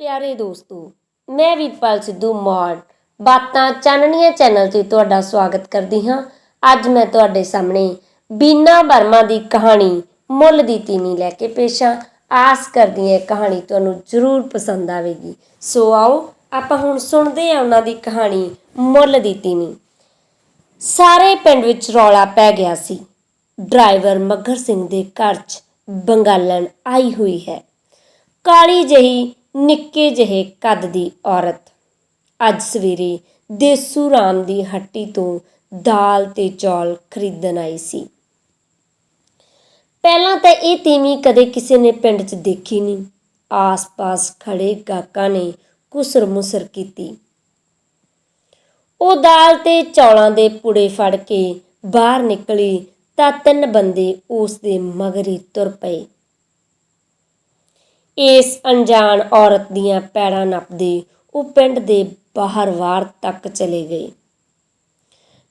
ਪਿਆਰੇ ਦੋਸਤੋ, ਮੈਂ ਵੀਰਪਾਲ ਸਿੱਧੂ ਮੌੜ। ਬਾਤਾਂ ਚਾਨਣੀਆਂ ਚੈਨਲ ਤੇ ਤੁਹਾਡਾ ਸਵਾਗਤ ਕਰਦੀ ਹਾਂ। ਅੱਜ ਮੈਂ ਤੁਹਾਡੇ ਸਾਹਮਣੇ ਬੀਨਾ ਵਰਮਾ ਦੀ ਕਹਾਣੀ ਮੁੱਲ ਦੀ ਤੀਨੀ ਲੈ ਕੇ ਪੇਸ਼ ਹਾਂ। ਆਸ ਕਰਦੀ ਹਾਂ ਇਹ ਕਹਾਣੀ ਤੁਹਾਨੂੰ ਜ਼ਰੂਰ ਪਸੰਦ ਆਵੇਗੀ। ਸੋ ਆਓ, ਆਪਾਂ ਹੁਣ ਸੁਣਦੇ ਹਾਂ ਉਹਨਾਂ ਦੀ ਕਹਾਣੀ ਮੁੱਲ ਦੀ ਤੀਨੀ ਸਾਰੇ ਪਿੰਡ ਵਿੱਚ ਰੌਲਾ ਪੈ ਗਿਆ ਸੀ। ਡਰਾਈਵਰ ਮੱਘਰ ਸਿੰਘ ਦੇ ਘਰ 'ਚ ਬੰਗਾਲਣ ਆਈ ਹੋਈ ਹੈ। ਕਾਲੀ ਜਹੀ ਨਿੱਕੇ ਜਿਹੇ ਕੱਦ ਦੀ ਔਰਤ। ਅੱਜ ਸਵੇਰੇ ਦੇਸੂ ਰਾਮ ਦੀ ਹੱਟੀ ਤੋਂ ਦਾਲ ਤੇ ਚੌਲ ਖਰੀਦਣ ਆਈ ਸੀ। ਪਹਿਲਾਂ ਤਾਂ ਇਹ ਤੀਵੀਂ ਕਦੇ ਕਿਸੇ ਨੇ ਪਿੰਡ 'ਚ ਦੇਖੀ ਨਹੀਂ। ਆਸ-ਪਾਸ ਖੜੇ ਗਾਕਾਂ ਨੇ ਕੁਸਰ ਮੁਸਰ ਕੀਤੀ। ਉਹ ਦਾਲ ਤੇ ਚੌਲਾਂ ਦੇ ਪੁੜੇ ਫੜ ਕੇ ਬਾਹਰ ਨਿਕਲੀ ਤਾਂ ਤਿੰਨ ਬੰਦੇ ਉਸ ਦੇ ਮਗਰ ਹੀ ਤੁਰ ਪਏ। ਇਸ ਅਣਜਾਣ ਔਰਤ ਦੀਆਂ ਪੈੜਾਂ ਨੱਪਦੇ ਉਹ ਪਿੰਡ ਦੇ ਬਾਹਰ ਵਾਰ ਤੱਕ ਚਲੇ ਗਏ।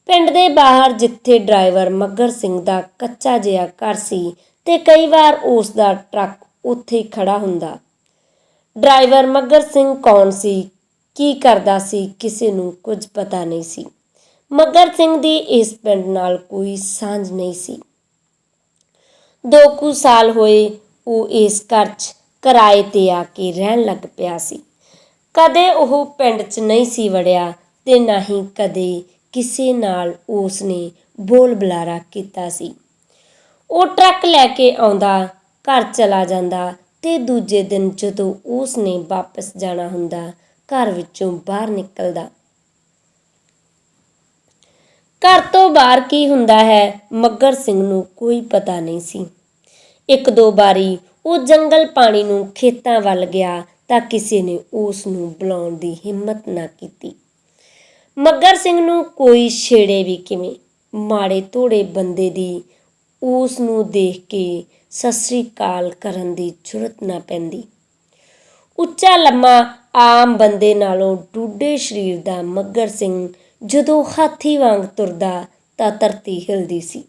ਪਿੰਡ ਦੇ ਬਾਹਰ ਜਿੱਥੇ ਡਰਾਈਵਰ ਮੱਗਰ ਸਿੰਘ ਦਾ ਕੱਚਾ ਜਿਹਾ ਘਰ ਸੀ ਤੇ ਕਈ ਵਾਰ ਉਸ ਦਾ ਟਰੱਕ ਉੱਥੇ ਖੜਾ ਹੁੰਦਾ। ਡਰਾਈਵਰ ਮੱਗਰ ਸਿੰਘ ਕੌਣ ਸੀ, ਕੀ ਕਰਦਾ ਸੀ, ਕਿਸੇ ਨੂੰ ਕੁਝ ਪਤਾ ਨਹੀਂ ਸੀ। ਮੱਗਰ ਸਿੰਘ ਦੀ ਇਸ ਪਿੰਡ ਨਾਲ ਕੋਈ ਸਾਂਝ ਨਹੀਂ ਸੀ। ਦੋ ਕੁ ਸਾਲ ਹੋਏ ਉਹ ਇਸ ਘਰ 'ਚ ਕਿਰਾਏ ਤੇ ਆ ਕੇ ਰਹਿਣ ਲੱਗ ਪਿਆ ਸੀ। ਕਦੇ ਉਹ ਪਿੰਡ 'ਚ ਨਹੀਂ ਸੀ ਵੜਿਆ ਤੇ ਨਾ ਹੀ ਕਦੇ ਕਿਸੇ ਨਾਲ ਉਸ ਨੇ ਬੋਲ ਬੁਲਾਰਾ ਕੀਤਾ ਸੀ। ਉਹ ਟਰੱਕ ਲੈ ਕੇ ਆਉਂਦਾ, ਘਰ ਚਲਾ ਜਾਂਦਾ ਤੇ ਦੂਜੇ ਦਿਨ ਜਦੋਂ ਉਸ ਨੇ ਵਾਪਸ ਜਾਣਾ ਹੁੰਦਾ, ਘਰ ਵਿੱਚੋਂ ਬਾਹਰ ਨਿਕਲਦਾ। ਘਰ ਤੋਂ ਬਾਹਰ ਕੀ ਹੁੰਦਾ ਹੈ ਮੱਗਰ ਸਿੰਘ ਨੂੰ ਕੋਈ ਪਤਾ ਨਹੀਂ ਸੀ। ਇੱਕ ਦੋ ਵਾਰੀ ਉਹ ਜੰਗਲ ਪਾਣੀ ਨੂੰ ਖੇਤਾਂ ਵੱਲ ਗਿਆ ਤਾਂ ਕਿਸੇ ਨੇ ਉਸ ਨੂੰ ਬੁਲਾਉਣ ਦੀ ਹਿੰਮਤ ਨਾ ਕੀਤੀ। ਮੱਗਰ ਸਿੰਘ ਨੂੰ ਕੋਈ ਛੇੜੇ ਵੀ ਕਿਵੇਂ, ਮਾੜੇ ਧੋੜੇ ਬੰਦੇ ਦੀ ਉਸ ਨੂੰ ਦੇਖ ਕੇ ਸਤਿ ਸ੍ਰੀ ਅਕਾਲ ਕਰਨ ਦੀ ਜ਼ਰੂਰਤ ਨਾ ਪੈਂਦੀ। ਉੱਚਾ ਲੰਮਾ ਆਮ ਬੰਦੇ ਨਾਲੋਂ ਡੂਡੇ ਸਰੀਰ ਦਾ ਮੱਗਰ ਸਿੰਘ ਜਦੋਂ ਹਾਥੀ ਵਾਂਗ ਤੁਰਦਾ ਤਾਂ ਧਰਤੀ ਹਿਲਦੀ ਸੀ।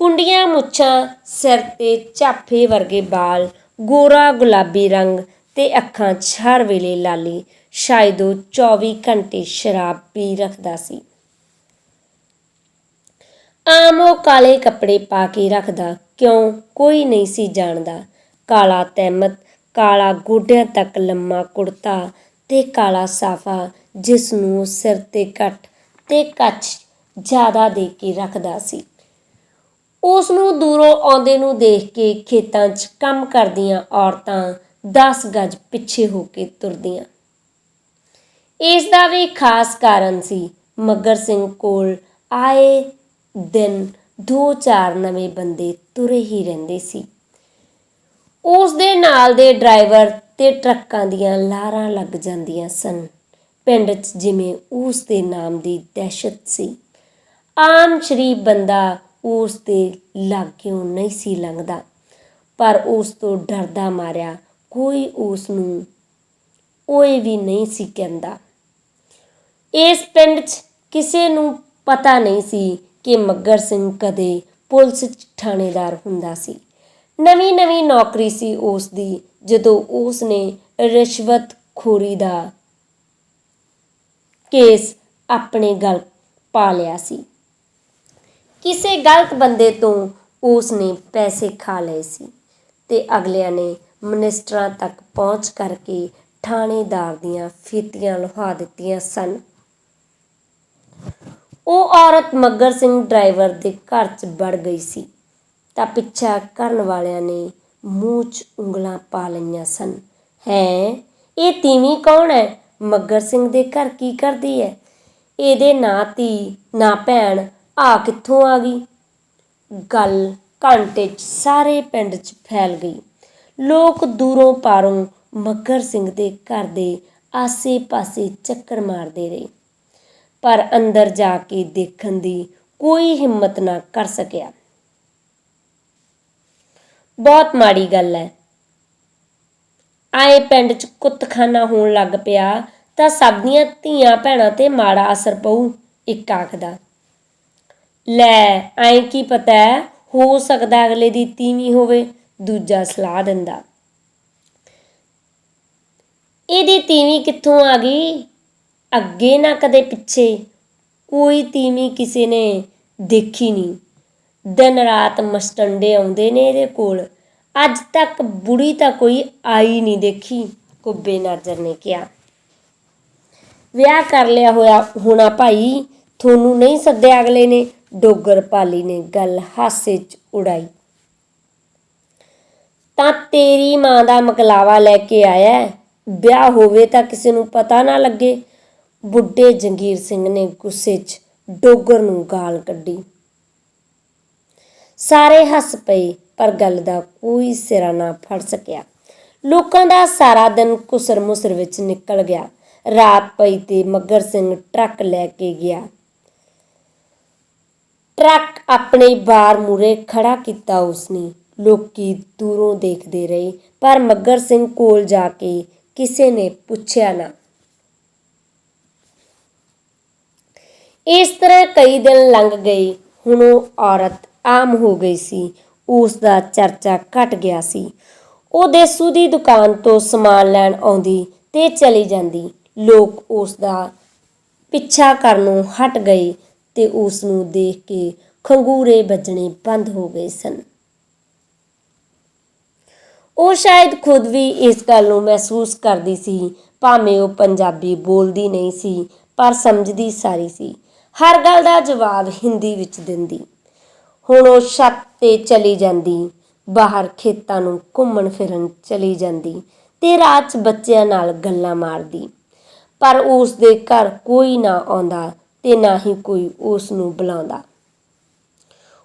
ਕੁੰਡੀਆਂ ਮੁੱਛਾਂ, ਸਿਰ ਤੇ ਝਾਫੇ ਵਰਗੇ ਵਾਲ ਗੋਰਾ ਗੁਲਾਬੀ ਰੰਗ ਤੇ ਅੱਖਾਂ 'ਚ ਹਰ ਵੇਲੇ ਲਾਲੀ, ਸ਼ਾਇਦ ਉਹ 24 ਘੰਟੇ ਸ਼ਰਾਬ ਪੀ ਰੱਖਦਾ ਸੀ। ਆਮ ਉਹ ਕਾਲੇ ਕੱਪੜੇ ਪਾ ਕੇ ਰੱਖਦਾ, ਕਿਉਂ? ਕੋਈ ਨਹੀਂ ਸੀ ਜਾਣਦਾ। ਕਾਲਾ ਤਹਿਮਤ, ਕਾਲਾ ਗੋਡਿਆਂ ਤੱਕ ਲੰਮਾ ਕੁੜਤਾ ਤੇ ਕਾਲਾ ਸਾਫਾ ਜਿਸ ਨੂੰ ਉਹ ਸਿਰ ਤੇ ਘੱਟ ਤੇ ਕੱਚ ਜ਼ਿਆਦਾ ਦੇ ਕੇ ਰੱਖਦਾ ਸੀ। ਉਸ ਨੂੰ ਦੂਰੋਂ ਆਉਂਦੇ ਨੂੰ ਦੇਖ ਕੇ ਖੇਤਾਂ 'ਚ ਕੰਮ ਕਰਦੀਆਂ ਔਰਤਾਂ 10 ਗਜ਼ ਪਿੱਛੇ ਹੋ ਕੇ ਤੁਰਦੀਆਂ। ਇਸ ਦਾ ਵੀ ਖਾਸ ਕਾਰਨ ਸੀ ਮੱਗਰ ਸਿੰਘ ਕੋਲ ਆਏ ਦਿਨ ਦੋ ਚਾਰ ਨਵੇਂ ਬੰਦੇ ਤੁਰੇ ਹੀ ਰਹਿੰਦੇ ਸੀ। ਉਸ ਦੇ ਨਾਲ ਦੇ ਡਰਾਈਵਰ ਤੇ ਟਰੱਕਾਂ ਦੀਆਂ ਲਾਰਾਂ ਲੱਗ ਜਾਂਦੀਆਂ ਸਨ। ਪਿੰਡ 'ਚ ਜਿਵੇਂ ਉਸ ਦੇ ਨਾਮ ਦੀ ਦਹਿਸ਼ਤ ਸੀ। ਆਮ ਸ਼ਰੀਫ ਬੰਦਾ ਉਸ ਦੇ ਲਾਗਿਓਂ ਨਹੀਂ ਸੀ ਲੰਘਦਾ। ਪਰ ਉਸ ਤੋਂ ਡਰਦਾ ਮਾਰਿਆ ਕੋਈ ਉਸ ਨੂੰ ਓਏ ਵੀ ਨਹੀਂ ਸੀ ਕਹਿੰਦਾ। ਇਸ ਪਿੰਡ 'ਚ ਕਿਸੇ ਨੂੰ ਪਤਾ ਨਹੀਂ ਸੀ ਕਿ ਮੱਗਰ ਸਿੰਘ ਕਦੇ ਪੁਲਿਸ ਥਾਣੇਦਾਰ ਹੁੰਦਾ ਸੀ। ਨਵੀਂ ਨਵੀਂ ਨੌਕਰੀ ਸੀ ਉਸ ਦੀ, ਜਦੋਂ ਉਸ ਨੇ ਰਿਸ਼ਵਤ ਖੋਰੀ ਦਾ ਕੇਸ ਆਪਣੇ ਗਲ ਪਾ ਲਿਆ ਸੀ। ਕਿਸੇ ਗਲਤ ਬੰਦੇ ਤੋਂ ਉਸ ਨੇ ਪੈਸੇ ਖਾ ਲਏ ਸੀ ਤੇ ਅਗਲਿਆਂ ਨੇ ਮਿਨਿਸਟਰਾਂ ਤੱਕ ਪਹੁੰਚ ਕਰਕੇ ਥਾਣੇਦਾਰ ਦੀਆਂ ਫੀਤੀਆਂ ਲੁਹਾ ਦਿੱਤੀਆਂ ਸਨ। ਉਹ ਔਰਤ ਮੱਗਰ ਸਿੰਘ ਡਰਾਈਵਰ ਦੇ ਘਰ 'ਚ ਵੜ ਗਈ ਸੀ ਤਾਂ ਪਿੱਛਾ ਕਰਨ ਵਾਲਿਆਂ ਨੇ ਮੂੰਹ 'ਚ ਉਂਗਲਾਂ ਪਾ ਲਈਆਂ ਸਨ। ਹੈ, ਇਹ ਤੀਵੀਂ ਕੌਣ ਹੈ? ਮੱਗਰ ਸਿੰਘ ਦੇ ਘਰ ਕੀ ਕਰਦੀ ਹੈ? ਇਹਦੇ ਨਾ ਧੀ, ਨਾ ਭੈਣ ਆ ਕਿੱਥੋਂ ਆ ਗਈ? ਗੱਲ ਘੰਟੇ 'ਚ ਸਾਰੇ ਪਿੰਡ 'ਚ ਫੈਲ ਗਈ। ਲੋਕ ਦੂਰੋਂ ਪਾਰੋਂ ਮੱਗਰ ਸਿੰਘ ਦੇ ਘਰ ਦੇ ਆਸੇ-ਪਾਸੇ ਚੱਕਰ ਮਾਰਦੇ ਰਹੇ। ਪਰ ਅੰਦਰ ਜਾ ਕੇ ਦੇਖਣ ਦੀ ਕੋਈ ਹਿੰਮਤ ਨਾ ਕਰ ਸਕਿਆ। ਬਹੁਤ ਮਾੜੀ ਗੱਲ ਹੈ ਆਏ ਪਿੰਡ 'ਚ ਕੁੱਤਖਾਨਾ ਹੋਣ ਲੱਗ ਪਿਆ ਤਾਂ ਸਭ ਦੀਆਂ ਧੀਆਂ ਭੈਣਾਂ ਤੇ ਮਾੜਾ ਅਸਰ ਪਊ, ਇੱਕ ਆਖਦਾ। ਲੈ, ਐਂ ਕੀ ਪਤਾ ਹੈ? ਹੋ ਸਕਦਾ ਅਗਲੇ ਦੀ ਤੀਵੀਂ ਹੋਵੇ, ਦੂਜਾ ਸਲਾਹ ਦਿੰਦਾ। ਇਹਦੀ ਤੀਵੀਂ ਕਿੱਥੋਂ ਆ ਗਈ? ਅੱਗੇ ਨਾ ਕਦੇ ਪਿੱਛੇ। ਕੋਈ ਤੀਵੀਂ ਕਿਸੇ ਨੇ ਦੇਖੀ ਨਹੀਂ। ਦਿਨ ਰਾਤ ਮਸਟੰਡੇ ਆਉਂਦੇ ਨੇ ਇਹਦੇ ਕੋਲ। ਅੱਜ ਤੱਕ ਬੁੜੀ ਤਾਂ ਕੋਈ ਆਈ ਨਹੀਂ ਦੇਖੀ, ਕੁੱਬੇ ਨਜ਼ਰ ਨੇ ਕਿਹਾ। ਵਿਆਹ ਕਰ ਲਿਆ ਹੋਇਆ ਹੋਣਾ ਭਾਈ। ਤੁਹਾਨੂੰ ਨਹੀਂ ਸੱਦਿਆ ਅਗਲੇ ਨੇ। ਡੋਗਰ ਪਾਲੀ ਨੇ ਗੱਲ ਹਾਸੇ 'ਚ ਉਡਾਈ। ਤਾਂ ਤੇਰੀ ਮਾਂ ਦਾ ਮਕਲਾਵਾ ਲੈ ਕੇ ਆਇਆ ਵਿਆਹ ਹੋਵੇ ਤਾਂ ਕਿਸੇ ਨੂੰ ਪਤਾ ਨਾ ਲੱਗੇ। ਬੁੱਢੇ ਜੰਗੀਰ ਸਿੰਘ ਨੇ ਗੁੱਸੇ 'ਚ ਡੋਗਰ ਨੂੰ ਗਾਲ ਕੱਢੀ। ਸਾਰੇ ਹੱਸ ਪਏ, ਪਰ ਗੱਲ ਦਾ ਕੋਈ ਸਿਰਾ ਨਾ ਫੜ ਸਕਿਆ। ਲੋਕਾਂ ਦਾ ਸਾਰਾ ਦਿਨ ਕੁਸਰ ਮੁਸਰ ਵਿੱਚ ਨਿਕਲ ਗਿਆ। ਰਾਤ ਪਈ ਤੇ ਮੱਗਰ ਸਿੰਘ ਟਰੱਕ ਲੈ ਕੇ ਗਿਆ। ਟਰੱਕ ਆਪਣੇ ਬਾਰ ਮੂਰੇ ਖੜਾ ਕੀਤਾ ਉਸਨੇ। ਲੋਕੀ ਦੂਰੋਂ ਦੇਖਦੇ ਰਹੇ, ਪਰ ਮੱਗਰ ਸਿੰਘ ਕੋਲ ਜਾ ਕੇ ਕਿਸੇ ਨੇ ਪੁੱਛਿਆ ਨਾ। ਇਸ ਤਰ੍ਹਾਂ ਕਈ ਦਿਨ ਲੰਘ ਗਏ, ਹੁਣ ਉਹ ਔਰਤ ਆਮ ਹੋ ਗਈ ਸੀ। ਉਸ ਦਾ ਚਰਚਾ ਘਟ ਗਿਆ ਸੀ। ਉਹ ਦੇਸੂ ਦੀ ਦੁਕਾਨ ਤੋਂ ਸਮਾਨ ਲੈਣ ਆਉਂਦੀ ਤੇ ਚਲੀ ਜਾਂਦੀ। ਲੋਕ ਉਸ ਦਾ ਪਿੱਛਾ ਕਰਨੋਂ ਹਟ ਗਏ। ਤੇ ਉਸ ਨੂੰ ਦੇਖ ਕੇ ਖੰਗੂਰੇ ਵੱਜਣੇ ਬੰਦ ਹੋ ਗਏ ਸਨ। ਉਹ ਸ਼ਾਇਦ ਖੁਦ ਵੀ ਇਸ ਗੱਲ ਨੂੰ ਮਹਿਸੂਸ ਕਰਦੀ ਸੀ, ਭਾਵੇਂ ਉਹ ਪੰਜਾਬੀ ਬੋਲਦੀ ਨਹੀਂ ਸੀ, ਪਰ ਸਮਝਦੀ ਸਾਰੀ ਸੀ। ਹਰ ਗੱਲ ਦਾ ਜਵਾਬ ਹਿੰਦੀ ਵਿੱਚ ਦਿੰਦੀ। ਹੁਣ ਉਹ ਛੱਤ ਤੇ ਚਲੀ ਜਾਂਦੀ, ਬਾਹਰ ਖੇਤਾਂ ਨੂੰ ਘੁੰਮਣ ਫਿਰਨ ਚਲੀ ਜਾਂਦੀ ਤੇ ਰਾਤ ਬੱਚਿਆਂ ਨਾਲ ਗੱਲਾਂ ਮਾਰਦੀ। ਪਰ ਉਸ ਦੇ ਘਰ ਕੋਈ ਨਾ ਆਉਂਦਾ ਤੇ ਨਾ ਹੀ ਕੋਈ ਉਸ ਨੂੰ ਬੁਲਾਉਂਦਾ।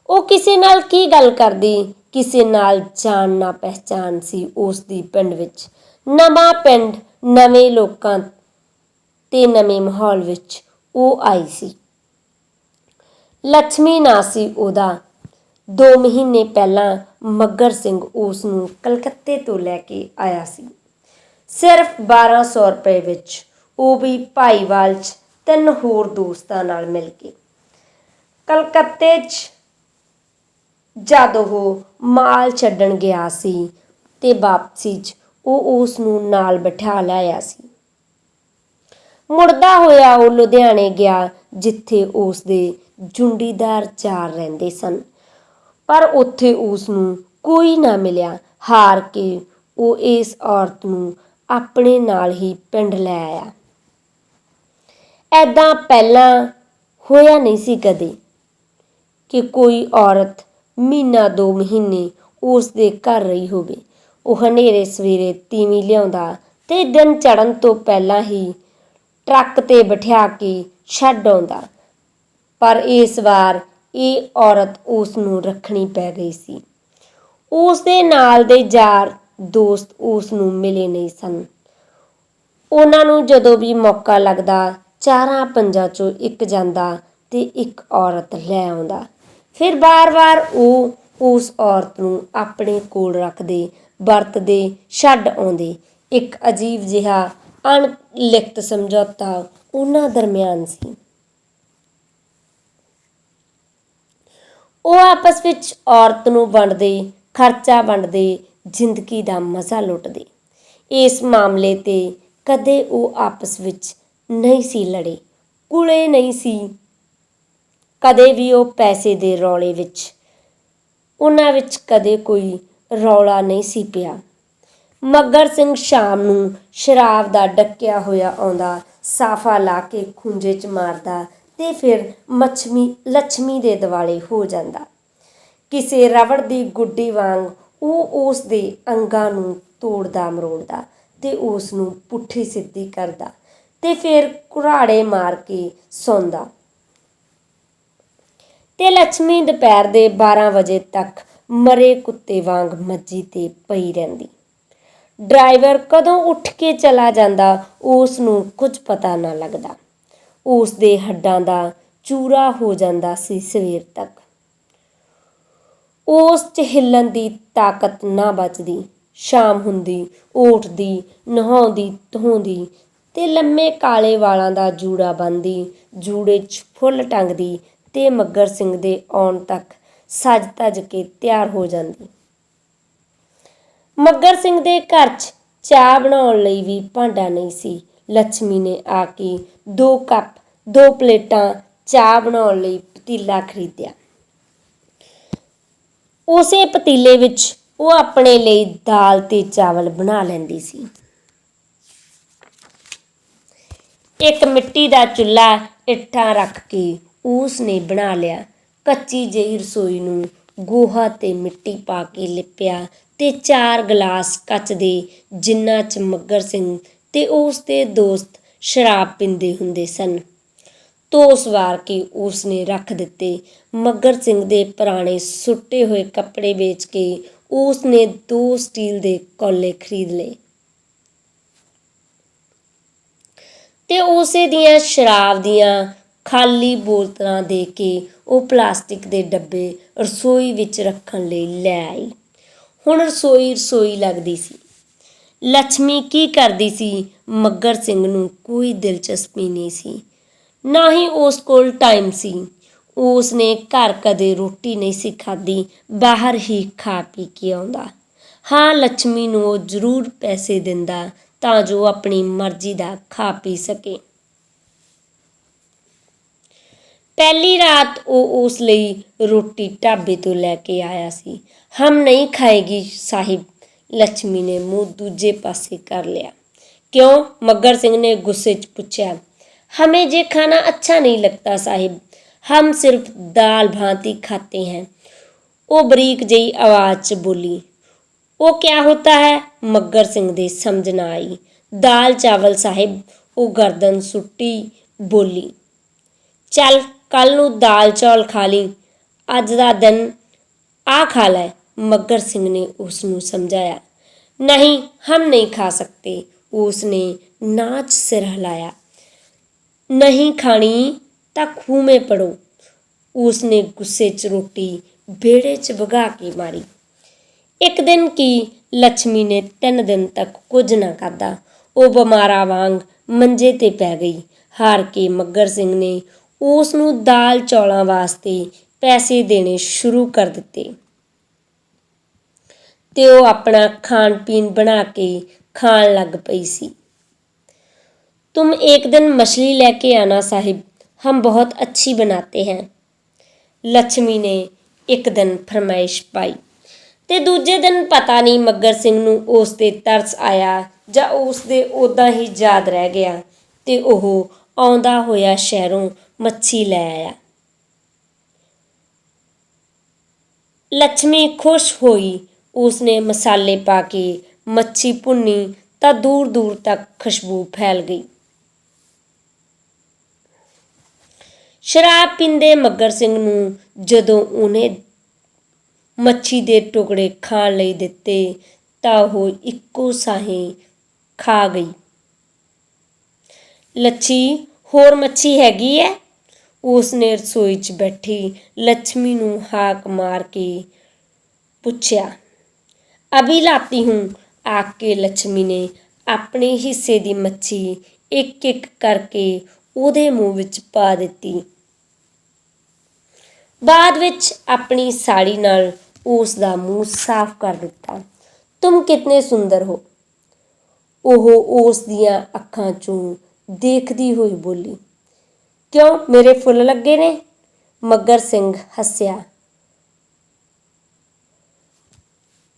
ਉਹ ਕਿਸੇ ਨਾਲ ਕੀ ਗੱਲ ਕਰਦੀ? ਕਿਸੇ ਨਾਲ ਜਾਣ ਨਾ ਪਹਿਚਾਨ ਸੀ ਉਸ ਦੀ ਪਿੰਡ ਵਿੱਚ। ਨਵਾਂ ਪਿੰਡ, ਨਵੇਂ ਲੋਕਾਂ ਤੇ ਨਵੇਂ ਮਾਹੌਲ ਵਿੱਚ ਉਹ ਆਈ ਸੀ। ਲక్ష్ਮੀ ਨਾ ਸੀ ਉਹਦਾ। 2 ਮਹੀਨੇ ਪਹਿਲਾਂ ਮੱਗਰ ਸਿੰਘ ਉਸ ਨੂੰ ਕਲਕੱਤੇ ਤੋਂ ਲੈ ਕੇ ਆਇਆ ਸੀ। ਸਿਰਫ 1200 ਰੁਪਏ ਵਿੱਚ ਉਹ ਵੀ ਭਾਈਵਾਲ 'ਚ ਤਿੰਨ ਹੋਰ ਦੋਸਤਾਂ ਨਾਲ ਮਿਲ ਕੇ। ਕਲਕੱਤੇ 'ਚ ਜਦ ਉਹ ਮਾਲ ਛੱਡਣ ਗਿਆ ਸੀ ਤੇ ਵਾਪਸੀ 'ਚ ਉਹ ਉਸ ਨੂੰ ਨਾਲ ਬਿਠਾ ਲਿਆਇਆ ਸੀ। ਮੁੜਦਾ ਹੋਇਆ ਉਹ ਲੁਧਿਆਣੇ ਗਿਆ ਜਿੱਥੇ ਉਸ ਦੇ ਜੁੰਡੀਦਾਰ ਚਾਰ ਰਹਿੰਦੇ ਸਨ। ਪਰ ਉੱਥੇ ਉਸ ਨੂੰ ਕੋਈ ਨਾ ਮਿਲਿਆ। ਹਾਰ ਕੇ ਉਹ ਇਸ ਔਰਤ ਨੂੰ ਆਪਣੇ ਨਾਲ ਹੀ ਪਿੰਡ ਲੈ ਆਇਆ। ਐਦਾਂ ਪਹਿਲਾਂ ਹੋਇਆ ਨਹੀਂ ਸੀ ਕਦੇ ਕਿ ਕੋਈ ਔਰਤ ਮਹੀਨਾ ਦੋ ਮਹੀਨੇ ਉਸ ਦੇ ਘਰ ਰਹੀ ਹੋਵੇ। ਉਹ ਹਨੇਰੇ ਸਵੇਰੇ ਤੀਵੀਂ ਲਿਆਉਂਦਾ ਤੇ ਦਿਨ ਚੜਨ ਤੋਂ ਪਹਿਲਾਂ ਹੀ ਟਰੱਕ ਤੇ ਬਿਠਾ ਕੇ ਛੱਡ ਆਉਂਦਾ। ਪਰ ਇਸ ਵਾਰ ਇਹ ਔਰਤ ਉਸ ਨੂੰ ਰੱਖਣੀ ਪੈ ਗਈ ਸੀ। ਉਸ ਦੇ ਨਾਲ ਦੇ ਯਾਰ ਦੋਸਤ ਉਸ ਨੂੰ ਮਿਲੇ ਨਹੀਂ ਸਨ। ਉਹਨਾਂ ਨੂੰ ਜਦੋਂ ਵੀ ਮੌਕਾ ਲੱਗਦਾ ਚਾਰਾਂ ਪੰਜਾਂ ਚੋਂ ਇੱਕ ਜਾਂਦਾ ਤੇ ਇੱਕ ਔਰਤ ਲੈ ਆਉਂਦਾ। ਫਿਰ ਵਾਰ ਵਾਰ ਉਹ ਉਸ ਔਰਤ ਨੂੰ ਆਪਣੇ ਕੋਲ ਰੱਖਦੇ, ਵਰਤਦੇ, ਛੱਡ ਆਉਂਦੇ। ਇੱਕ ਅਜੀਬ ਜਿਹਾ ਅਣਲਿਖਤ ਸਮਝੌਤਾ ਉਹਨਾਂ ਦਰਮਿਆਨ ਸੀ। ਉਹ ਆਪਸ ਵਿੱਚ ਔਰਤ ਨੂੰ ਵੰਡਦੇ, ਖਰਚਾ ਵੰਡਦੇ, ਜ਼ਿੰਦਗੀ ਦਾ ਮਜ਼ਾ ਲੁੱਟਦੇ। ਇਸ ਮਾਮਲੇ ਤੇ ਕਦੇ ਉਹ ਆਪਸ ਵਿੱਚ ਨਹੀਂ ਸੀ ਲੜੇ, ਕੁਲੇ ਨਹੀਂ ਸੀ। ਕਦੇ ਵੀ ਉਹ ਪੈਸੇ ਦੇ ਰੌਲੇ ਵਿੱਚ, ਉਹਨਾਂ ਵਿੱਚ ਕਦੇ ਕੋਈ ਰੌਲਾ ਨਹੀਂ ਸੀ ਪਿਆ। ਮੱਗਰ ਸਿੰਘ ਸ਼ਾਮ ਨੂੰ ਸ਼ਰਾਬ ਦਾ ਡੱਕਿਆ ਹੋਇਆ ਆਉਂਦਾ, ਸਾਫਾ ਲਾ ਕੇ ਖੁੰਝੇ 'ਚ ਮਾਰਦਾ ਤੇ ਫਿਰ ਮੱਛਮੀ ਲక్ష్ਮੀ ਦੇ ਦਿਵਾਲੇ ਹੋ ਜਾਂਦਾ। ਕਿਸੇ ਰਵੜ ਦੀ ਗੁੱਡੀ ਵਾਂਗ ਉਹ ਉਸ ਦੇ ਅੰਗਾਂ ਨੂੰ ਤੋੜਦਾ ਮਰੋੜਦਾ ਤੇ ਉਸ ਨੂੰ ਪੁੱਠੀ ਸਿੱਧੀ ਕਰਦਾ। ਤੇ ਫਿਰ ਕੁਰਾੜੇ ਮਾਰ ਕੇ ਸੌਂਦਾ। ਤੇ ਲక్ష్ਮੀ ਦੁਪਹਿਰ ਦੇ 12 ਵਜੇ ਤੱਕ ਮਰੇ ਕੁੱਤੇ ਵਾਂਗ ਮੱਜੀ ਤੇ ਪਈ ਰਹਿੰਦੀ। ਡਰਾਈਵਰ ਕਦੋਂ ਉੱਠ ਕੇ ਚਲਾ ਜਾਂਦਾ ਉਸ ਨੂੰ ਕੁਝ ਪਤਾ ਨਾ ਲੱਗਦਾ। ਉਸ ਦੇ ਹੱਡਾਂ ਦਾ ਚੂਰਾ ਹੋ ਜਾਂਦਾ ਸੀ ਸਵੇਰ ਤੱਕ। ਉਸ ਚ ਹਿੱਲਣ ਦੀ ਤਾਕਤ ਨਾ ਬਚਦੀ। ਸ਼ਾਮ ਹੁੰਦੀ ਉਹ ਨਹਾਉਂਦੀ, ਧੋਂਦੀ ਤੇ ਲੰਮੇ ਕਾਲੇ ਵਾਲਾਂ ਦਾ ਜੂੜਾ ਬੰਨਦੀ ਜੂੜੇ 'ਚ ਫੁੱਲ ਟੰਗਦੀ ਤੇ ਮੱਗਰ ਸਿੰਘ ਦੇ ਆਉਣ ਤੱਕ ਸਜ ਧਜ ਕੇ ਤਿਆਰ ਹੋ ਜਾਂਦੀ। ਮੱਗਰ ਸਿੰਘ ਦੇ ਘਰ 'ਚ ਚਾਹ ਬਣਾਉਣ ਲਈ ਵੀ ਭਾਂਡਾ ਨਹੀਂ ਸੀ। ਲక్ష్ਮੀ ਨੇ ਆ ਕੇ ਦੋ ਕੱਪ, ਦੋ ਪਲੇਟਾਂ ਚਾਹ ਬਣਾਉਣ ਲਈ ਪਤੀਲਾ ਖਰੀਦਿਆ। ਉਸੇ ਪਤੀਲੇ ਵਿੱਚ ਉਹ ਆਪਣੇ ਲਈ ਦਾਲ ਤੇ ਚਾਵਲ ਬਣਾ ਲੈਂਦੀ ਸੀ। ਇੱਕ ਮਿੱਟੀ ਦਾ ਚੁੱਲ੍ਹਾ ਇੱਟਾਂ ਰੱਖ ਕੇ ਉਸ ਨੇ ਬਣਾ ਲਿਆ। ਕੱਚੀ ਜਿਹੀ ਰਸੋਈ ਨੂੰ ਗੋਹਾ ਤੇ ਮਿੱਟੀ ਪਾ ਕੇ ਲਿਪਿਆ ਤੇ ਚਾਰ ਗਲਾਸ ਕੱਚ ਦੇ ਜਿਨ੍ਹਾਂ ਚ ਮੱਗਰ ਸਿੰਘ ਤੇ ਉਸ ਦੇ ਦੋਸਤ ਸ਼ਰਾਬ ਪੀਂਦੇ ਹੁੰਦੇ ਸਨ। ਤੋਸ ਵਾਰ ਕੇ ਉਸ ਨੇ ਰੱਖ ਦਿੱਤੇ ਮੱਗਰ ਸਿੰਘ ਦੇ ਪੁਰਾਣੇ ਸੁੱਟੇ ਹੋਏ ਕੱਪੜੇ ਵੇਚ ਕੇ ਉਸ ਨੇ ਦੋ ਸਟੀਲ ਦੇ ਕੌਲੇ ਖਰੀਦ ਲਏ। ਤੇ ਉਸੇ ਦੀਆਂ ਸ਼ਰਾਬ ਦੀਆਂ ਖਾਲੀ ਬੋਤਲਾਂ ਦੇ ਕੇ ਉਹ ਪਲਾਸਟਿਕ ਦੇ ਡੱਬੇ ਰਸੋਈ ਵਿੱਚ ਰੱਖਣ ਲਈ ਲੈ ਆਈ। ਹੁਣ ਰਸੋਈ ਰਸੋਈ ਲੱਗਦੀ ਸੀ। ਲక్ష్ਮੀ ਕੀ ਕਰਦੀ ਸੀ? ਮੱਗਰ ਸਿੰਘ ਨੂੰ ਕੋਈ ਦਿਲਚਸਪੀ ਨਹੀਂ ਸੀ। ਨਾ ਹੀ ਉਸ ਕੋਲ ਟਾਈਮ ਸੀ। ਉਸ ਨੇ ਘਰ ਕਦੇ ਰੋਟੀ ਨਹੀਂ ਸੀ ਖਾਦੀ ਬਾਹਰ ਹੀ ਖਾ ਪੀ ਕੇ ਆਉਂਦਾ। ਹਾਂ ਲక్ష్ਮੀ ਨੂੰ ਉਹ ਜ਼ਰੂਰ ਪੈਸੇ ਦਿੰਦਾ ਤਾਂ ਜੋ ਆਪਣੀ ਮਰਜ਼ੀ ਦਾ ਖਾ ਪੀ ਸਕੇ। ਪਹਿਲੀ ਰਾਤ ਉਹ ਉਸ ਲਈ ਰੋਟੀ ਢਾਬੇ ਤੋਂ ਲੈ ਕੇ ਆਇਆ ਸੀ। ਹਮ ਨਹੀਂ ਖਾਏਗੀ ਸਾਹਿਬ ਲక్ష్ਮੀ ਨੇ ਮੂੰਹ ਦੂਜੇ ਪਾਸੇ ਕਰ ਲਿਆ। क्यों मगर सिंह ने गुस्से च पूछा हमें ये खाना अच्छा नहीं लगता साहिब हम सिर्फ दाल भांति ਖਾਤੇ हैं ਉਹ ਬਰੀਕ जई ਆਵਾਜ਼ ਚ ਬੋਲੀ वो क्या होता है मगर सिंह दे समझ ना आई दाल चावल साहिब वो गर्दन सुट्टी बोली ਚੱਲ ਕੱਲ ਨੂੰ ਦਾਲ ਚੌਲ ਖਾ ਲਈ ਅੱਜ ਦਾ ਦਿਨ ਆ ਖਾ ਲੈ ਮੱਗਰ ਸਿੰਘ ਨੇ ਉਸ ਨੂੰ ਸਮਝਾਇਆ ਨਹੀਂ ਹਮ ਨਹੀਂ ਖਾ ਸਕਤੇ ਉਸ ਨੇ ਨਾਚ ਸਿਰ ਹਿਲਾਇਆ ਨਹੀਂ ਖਾਣੀ ਤਾਂ ਖੂਹ ਮੇ ਪੜੋ ਉਸ ਨੇ ਗੁੱਸੇ 'ਚ ਰੋਟੀ ਬੇੜੇ 'ਚ ਵਗਾ ਕੇ ਮਾਰੀ ਇੱਕ ਦਿਨ ਕੀ ਲక్ష్ਮੀ ਨੇ ਤਿੰਨ ਦਿਨ ਤੱਕ ਕੁਝ ਨਾ ਖਾਦਾ ਉਹ ਬਿਮਾਰਾ ਵਾਂਗ ਮੰਜੇ ਤੇ ਪੈ ਗਈ। ਹਾਰ ਕੇ ਮੱਗਰ ਸਿੰਘ ਨੇ ਉਸ ਨੂੰ ਦਾਲ ਚੌਲਾਂ ਵਾਸਤੇ ਪੈਸੇ ਦੇਣੇ ਸ਼ੁਰੂ ਕਰ ਦਿੱਤੇ। ਤੇ ਉਹ ਆਪਣਾ ਖਾਣ ਪੀਣ ਬਣਾ ਕੇ ਖਾਣ ਲੱਗ ਪਈ ਸੀ। ਤੂੰ ਇੱਕ ਦਿਨ ਮਛਲੀ ਲੈ ਕੇ आना ਸਾਹਿਬ, ਹਮ ਬਹੁਤ ਅੱਛੀ ਬਣਾਤੇ हैं लक्ष्मी ਨੇ ਇੱਕ ਦਿਨ ਫਰਮਾਇਸ਼ ਪਾਈ। ਤੇ ਦੂਜੇ ਦਿਨ ਪਤਾ ਨਹੀਂ ਮੱਗਰ ਸਿੰਘ ਨੂੰ ਉਸ ਤੇ ਤਰਸ ਆਇਆ ਜਾਂ ਉਸ ਦੇ ਉਦਾਂ ਹੀ ਯਾਦ ਰਹਿ ਗਿਆ ਤੇ ਉਹ ਆਉਂਦਾ ਹੋਇਆ ਸ਼ਹਿਰੋਂ ਮੱਛੀ ਲੈ ਆਇਆ। ਲక్ష్ਮੀ ਖੁਸ਼ ਹੋਈ, ਉਸਨੇ ਮਸਾਲੇ ਪਾ ਕੇ ਮੱਛੀ ਭੁੰਨੀ ਤਾਂ ਦੂਰ ਦੂਰ ਤੱਕ ਖੁਸ਼ਬੂ ਫੈਲ ਗਈ। ਸ਼ਰਾਬ ਪੀਂਦੇ ਮੱਗਰ ਸਿੰਘ ਨੂੰ ਜਦੋਂ ਉਹਨੇ ਮੱਛੀ ਦੇ ਟੁਕੜੇ ਖਾਣ ਲਈ ਦਿੱਤੇ ਤਾਂ ਉਹ ਇੱਕੋ ਸਾਹੇ ਖਾ ਗਈ। ਲੱਛੀ, ਹੋਰ ਮੱਛੀ ਹੈਗੀ ਐ? ਉਸ ਨੇ ਰਸੋਈ 'ਚ ਬੈਠੀ ਲక్ష్ਮੀ ਨੂੰ ਹਾਕ ਮਾਰ ਕੇ ਪੁੱਛਿਆ, ਅਭੀ ਲਾਤੀ ਹੂੰ? ਆਖ ਕੇ ਲక్ష్ਮੀ ਨੇ ਆਪਣੇ ਹਿੱਸੇ ਦੀ ਮੱਛੀ ਇੱਕ ਇੱਕ ਕਰਕੇ ਉਹਦੇ ਮੂੰਹ ਵਿੱਚ ਪਾ ਦਿੱਤੀ। ਬਾਅਦ ਵਿੱਚ ਆਪਣੀ ਸਾੜੀ ਨਾਲ ਉਸ ਦਾ ਮੂੰਹ ਸਾਫ਼ ਕਰ ਦਿੱਤਾ। ਤੁਮ ਕਿਤਨੇ ਸੁੰਦਰ ਹੋ? ਉਹ ਉਸ ਦੀਆਂ ਅੱਖਾਂ 'ਚੋਂ ਦੇਖਦੀ ਹੋਈ ਬੋਲੀ, ਕਿਉਂ ਮੇਰੇ ਫੁੱਲ ਲੱਗੇ ਨੇ? ਮੱਗਰ ਸਿੰਘ ਹੱਸਿਆ,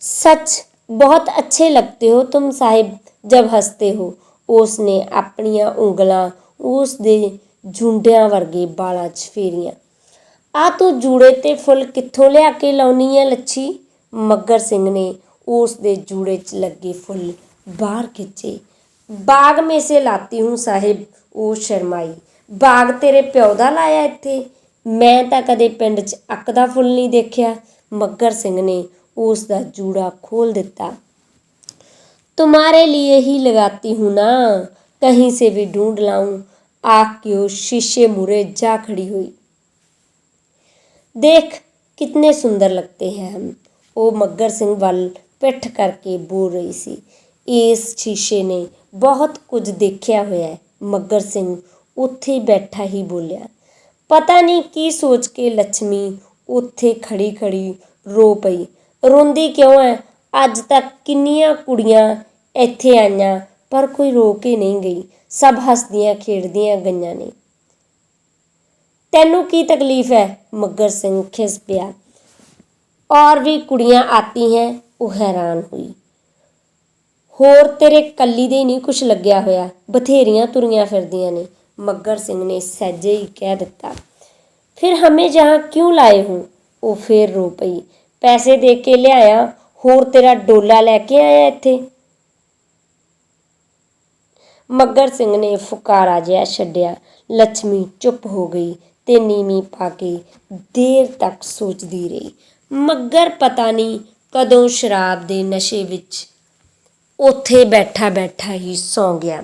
ਸੱਚ ਬਹੁਤ ਅੱਛੇ ਲੱਗਦੇ ਹੋ ਤੁਮ ਸਾਹਿਬ ਜਬ ਹੱਸਦੇ ਹੋ। ਉਸ ਨੇ ਆਪਣੀਆਂ ਉਂਗਲਾਂ ਉਸ ਦੇ ਝੁੰਡਿਆਂ ਵਰਗੇ ਬਾਲਾਂ 'ਚ ਫੇਰੀਆਂ। ਆ ਤੂੰ ਜੂੜੇ ਤੇ ਫੁੱਲ ਕਿੱਥੋਂ ਲਿਆ ਕੇ ਲਾਉਣੀ ਐ ਲੱਛੀ ਮੱਗਰ ਸਿੰਘ ਨੇ ਉਸ ਦੇ ਜੂੜੇ 'ਚ ਲੱਗੇ ਫੁੱਲ ਬਾਹਰ ਖਿੱਚੇ ਬਾਗ ਮੇ ਸੇ ਲਾਤੀ ਹੂੰ ਸਾਹਿਬ ਉਹ ਸ਼ਰਮਾਈ ਬਾਗ ਤੇਰੇ ਪਿਓ ਦਾ ਲਾਇਆ ਇੱਥੇ ਮੈਂ ਤਾਂ ਕਦੇ ਪਿੰਡ 'ਚ ਅੱਕ ਦਾ ਫੁੱਲ ਨਹੀਂ ਦੇਖਿਆ ਮੱਗਰ ਸਿੰਘ ਨੇ ਉਸ ਦਾ ਜੂੜਾ ਖੋਲ ਦਿੱਤਾ तुम्हारे लिए ही लगाती हूँ ना कहीं से भी ढूंढ लाऊं आख के वो शीशे मुरे जा खड़ी हुई ਦੇਖ ਕਿੰਨੇ ਸੁੰਦਰ ਲੱਗਦੇ हैं हम ਉਹ ਮੱਗਰ ਸਿੰਘ ਵੱਲ ਪਿੱਠ ਕਰਕੇ ਬੋਲ ਰਹੀ ਸੀ। ਇਸ ਸ਼ੀਸ਼ੇ ਨੇ ਬਹੁਤ ਕੁਝ ਦੇਖਿਆ ਹੋਇਆ ਹੈ ਮੱਗਰ ਸਿੰਘ ਉੱਥੇ ਬੈਠਾ ਹੀ ਬੋਲਿਆ। ਪਤਾ ਨਹੀਂ ਕੀ ਸੋਚ ਕੇ ਲక్ష్ਮੀ ਉੱਥੇ ਖੜੀ ਖੜੀ ਰੋ ਪਈ। ਰੋਂਦੀ ਕਿਉਂ ਹੈ? ਅੱਜ ਤੱਕ ਕਿੰਨੀਆਂ ਕੁੜੀਆਂ ਇੱਥੇ ਆਈਆਂ, ਪਰ ਕੋਈ ਰੋ ਕੇ ਨਹੀਂ ਗਈ। ਸਭ ਹੱਸਦੀਆਂ ਖੇਡਦੀਆਂ ਗਈਆਂ ਨੇ। ਤੈਨੂੰ ਕੀ ਤਕਲੀਫ ਹੈ? ਮੱਗਰ ਸਿੰਘ ਖਿਸ ਪਿਆ। ਔਰ ਵੀ ਕੁੜੀਆਂ ਆਤੀ ਹੈ, ਉਹ ਹੈਰਾਨ ਹੋਈ। ਹੋਰ ਤੇਰੇ ਕੱਲੀ ਦੇ ਨਹੀਂ ਕੁਛ ਲੱਗਿਆ ਹੋਇਆ। ਬਥੇਰੀਆਂ ਤੁਰੀਆਂ ਫਿਰਦੀਆਂ ਨੇ। ਮੱਗਰ ਸਿੰਘ ਨੇ ਸਹਿਜੇ ਹੀ ਕਹਿ ਦਿੱਤਾ, ਫਿਰ ਹਮੇ ਜਹਾਂ ਕਿਉਂ ਲਾਏ ਹੋ? ਉਹ ਫੇਰ ਰੋ ਪਈ, ਪੈਸੇ ਦੇ ਕੇ ਲਿਆਇਆ, ਹੋਰ ਤੇਰਾ ਡੋਲਾ ਲੈ ਕੇ ਆਇਆ ਇੱਥੇ? ਮੱਗਰ ਸਿੰਘ ਨੇ ਫੁਕਾਰਾ ਜਿਹਾ ਛੱਡਿਆ। ਲక్ష్ਮੀ ਚੁੱਪ ਹੋ ਗਈ। ਤੇ ਨੀਵੀਂ ਪਾ ਕੇ ਦੇਰ ਤੱਕ ਸੋਚਦੀ ਰਹੀ। ਮੱਗਰ ਪਤਾ ਨਹੀਂ ਕਦੋਂ ਸ਼ਰਾਬ ਦੇ ਨਸ਼ੇ ਵਿੱਚ ਉੱਥੇ ਬੈਠਾ ਬੈਠਾ ਹੀ ਸੌ ਗਿਆ।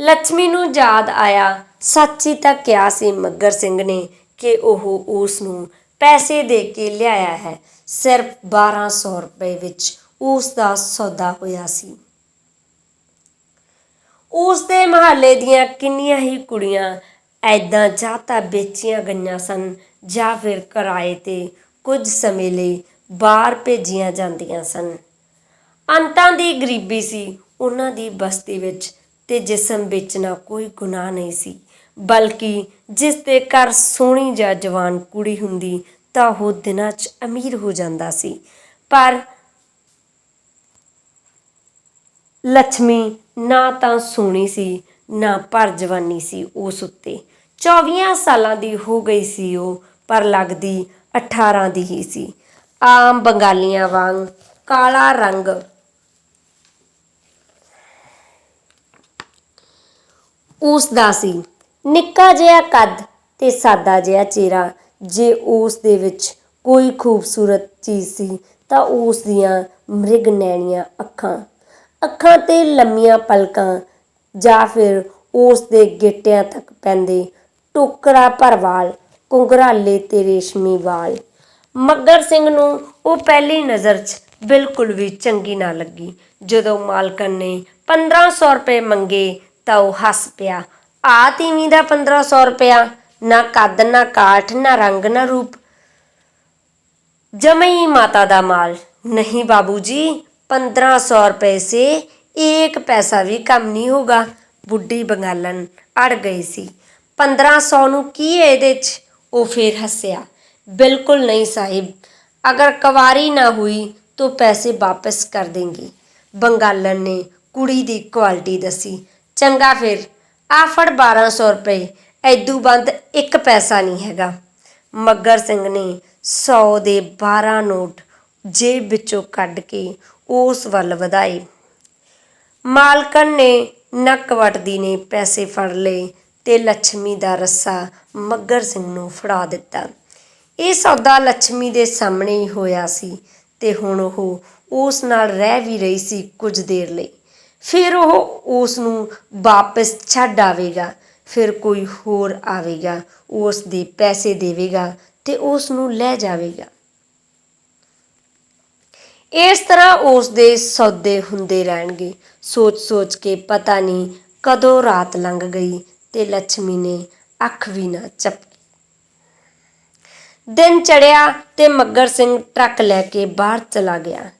ਲక్ష్ਮੀ ਨੂੰ ਯਾਦ ਆਇਆ, ਸੱਚੀ ਤਾਂ ਕਿਹਾ ਸੀ ਮੱਗਰ ਸਿੰਘ ਨੇ ਕਿ ਉਹ ਉਸ ਨੂੰ ਪੈਸੇ ਦੇ ਕੇ ਲਿਆਇਆ ਹੈ। ਸਿਰਫ 1200 ਰੁਪਏ ਵਿੱਚ ਉਸ ਦਾ ਸੌਦਾ ਹੋਇਆ ਸੀ। ਉਸ ਦੇ ਮਹੱਲੇ ਦੀਆਂ ਕਿੰਨੀਆਂ ਹੀ ਕੁੜੀਆਂ ਐਦਾਂ ਜਾਂ ਤਾਂ ਵੇਚੀਆਂ ਗਈਆਂ ਸਨ ਜਾਂ ਫਿਰ ਕਿਰਾਏ ਤੇ ਕੁਝ ਸਮੇਂ ਲਈ ਬਾਹਰ ਭੇਜੀਆਂ ਜਾਂਦੀਆਂ ਸਨ। ਅੰਤਾਂ ਦੀ ਗਰੀਬੀ ਸੀ। ਉਹਨਾਂ ਦੀ ਬਸਤੀ ਵਿੱਚ ਤੇ ਜਿਸਮ ਵੇਚਣਾ ਕੋਈ ਗੁਨਾਹ ਨਹੀਂ ਸੀ, ਬਲਕਿ ਜਿਸ ਦੇ ਘਰ ਸੋਹਣੀ ਜਾਂ ਜਵਾਨ ਕੁੜੀ ਹੁੰਦੀ ਤਾਂ ਉਹ ਦਿਨਾਂ 'ਚ ਅਮੀਰ ਹੋ ਜਾਂਦਾ ਸੀ। ਪਰ ਲక్ష్ਮੀ ਨਾ ਤਾਂ ਸੋਹਣੀ ਸੀ ਨਾ ਭਰ ਜਵਾਨੀ ਸੀ ਉਸ ਉੱਤੇ। 24 ਸਾਲਾਂ ਦੀ ਹੋ ਗਈ ਸੀ ਉਹ, ਪਰ ਲੱਗਦੀ 18 ਦੀ ਹੀ ਸੀ। ਆਮ ਬੰਗਾਲੀਆਂ ਵਾਂਗ ਕਾਲਾ ਰੰਗ ਉਸ ਦਾ ਸੀ। ਨਿੱਕਾ ਜਿਹਾ ਕੱਦ ਤੇ ਸਾਦਾ ਜਿਹਾ ਚਿਹਰਾ। ਜੇ ਉਸ ਦੇ ਵਿੱਚ ਕੋਈ ਖੂਬਸੂਰਤ ਚੀਜ਼ ਸੀ, ਤਾਂ ਉਸ ਦੀਆਂ ਮ੍ਰਿਗ ਨੈਣੀਆਂ ਅੱਖਾਂ। ਅੱਖਾਂ ਤੇ ਲੰਮੀਆਂ ਪਲਕਾਂ ਜਾਂ ਫਿਰ ਉਸ ਦੇ ਗਿੱਟਿਆਂ ਤੱਕ ਪੈਂਦੇ ਟੋਕਰਾ ਭਰ ਕੁੰਗਰਾਲੇ ਤੇ ਰੇਸ਼ਮੀ ਵਾਲ। ਮੱਗਰ ਸਿੰਘ ਨੂੰ ਉਹ ਪਹਿਲੀ ਨਜ਼ਰ 'ਚ ਬਿਲਕੁਲ ਵੀ ਚੰਗੀ ਨਾ ਲੱਗੀ। ਜਦੋਂ ਮਾਲਕਨ ਨੇ 1500 ਰੁਪਏ ਮੰਗੇ ਤਾਂ ਉਹ ਹੱਸ ਪਿਆ। ਆ ਤੀਵੀਂ ਦਾ 1500 ਰੁਪਿਆ ਨਾ ਕੱਦ, ਨਾ ਕਾਠ, ਨਾ ਰੰਗ, ਨਾ ਰੂਪ। ਜਮਈ ਮਾਤਾ ਦਾ ਮਾਲ। ਨਹੀਂ ਬਾਬੂ ਜੀ 1500 ਰੁਪਏ ਸੇ एक पैसा भी कम नहीं होगा ਬੁੱਢੀ ਬੰਗਾਲਨ ਅੜ ਗਈ ਸੀ 1500 ਨੂੰ ਕੀ ਹੈ ਇਹਦੇ 'ਚ ਉਹ ਫੇਰ ਹੱਸਿਆ ਬਿਲਕੁਲ ਨਹੀਂ ਸਾਹਿਬ ਅਗਰ ਕਵਾਰੀ ਨਾ ਹੁਈ तो ਪੈਸੇ ਵਾਪਸ ਕਰ ਦੇਂਗੇ ਬੰਗਾਲਨ ਨੇ ਕੁੜੀ ਦੀ ਕੁਆਲਿਟੀ ਦੱਸੀ ਚੰਗਾ ਫਿਰ ਆ ਫੜ 1200 ਰੁਪਏ ਐਦੂ ਬੰਦ ਇੱਕ ਪੈਸਾ ਨਹੀਂ ਹੈਗਾ ਮੱਗਰ ਸਿੰਘ ਨੇ 100 ਦੇ 12 ਨੋਟ ਜੇਬ ਵਿੱਚੋਂ ਕੱਢ ਕੇ ਉਸ ਵੱਲ ਵਧਾਏ ਮਾਲਕਣ ਨੇ ਨੱਕ ਵੱਟਦੀ ਨੇ ਪੈਸੇ ਫੜ ਲਏ ਤੇ ਲక్ష్ਮੀ ਦਾ ਰੱਸਾ ਮੱਗਰ ਸਿੰਘ ਨੂੰ ਫੜਾ ਦਿੱਤਾ। ਇਹ ਸੌਦਾ ਲక్ష్ਮੀ ਦੇ ਸਾਹਮਣੇ ਹੀ ਹੋਇਆ ਸੀ ਤੇ ਹੁਣ ਉਹ ਉਸ ਨਾਲ ਰਹਿ ਵੀ ਰਹੀ ਸੀ ਕੁਝ ਦੇਰ ਲਈ। ਫਿਰ ਉਹ ਉਸ ਨੂੰ ਵਾਪਸ ਛੱਡ ਆਵੇਗਾ, ਫਿਰ ਕੋਈ ਹੋਰ ਆਵੇਗਾ, ਉਸ ਦੇ ਪੈਸੇ ਦੇਵੇਗਾ ਤੇ ਉਸ ਨੂੰ ਲੈ ਜਾਵੇਗਾ। ਇਸ ਤਰ੍ਹਾਂ ਉਸ ਦੇ ਸੌਦੇ ਹੁੰਦੇ ਰਹਿਣਗੇ। ਸੋਚ-ਸੋਚ ਕੇ ਪਤਾ ਨਹੀਂ ਕਦੋਂ ਰਾਤ ਲੰਘ ਗਈ ਤੇ ਲక్ష్ਮੀ ਨੇ ਅੱਖ ਵੀ ਨਾ ਚਪਕੀ ਦਿਨ ਚੜਿਆ ਤੇ ਮੱਗਰ ਸਿੰਘ ਟਰੱਕ ਲੈ ਕੇ ਬਾਹਰ ਚਲਾ ਗਿਆ।